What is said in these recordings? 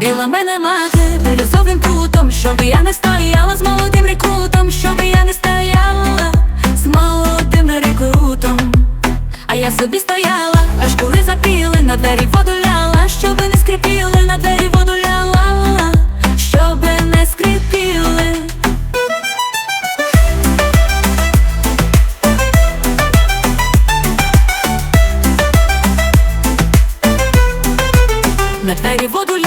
Біла мене мати бірюзовим путом, щоб я не стояла з молодим рекрутом, щоб я не стояла з молодим рекрутом. А я собі стояла, аж кури запіли, на двері воду ляла, щоби не скрипіли, на двері воду ляла, щоби не скрипіли. На двері воду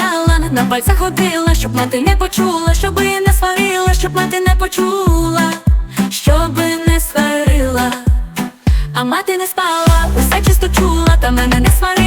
на пальцях ходила, щоб мати не почула, щоби не сварила, щоб мати не почула, щоби не сварила, а мати не спала, усе чисто чула, та мене не сварила,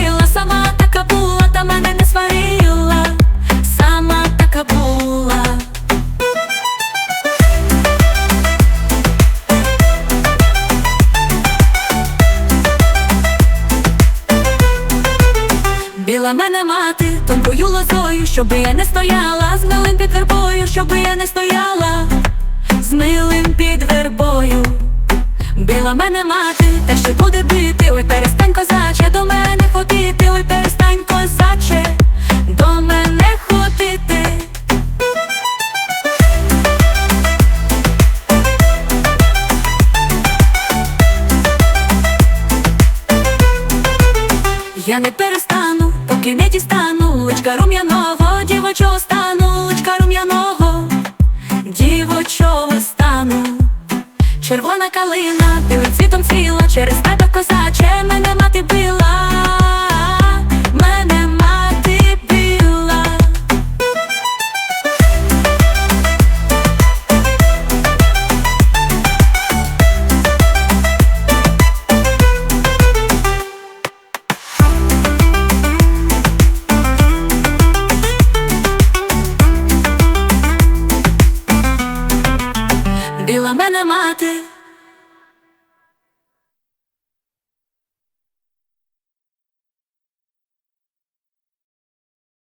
Біла мене мати тонкою лозою, щоби я не стояла, з милим під вербою, щоби я не стояла, з милим під вербою. Біла мене мати, те ще буде бити, ой, перестань козаче, до мене ходити, ой, перестань козаче, до мене ходити. Я не перестану, поки не рум'яного, дівочого стану, личка рум'яного, дівочого стану. Червона калина, білим цвітом ціла через በልማት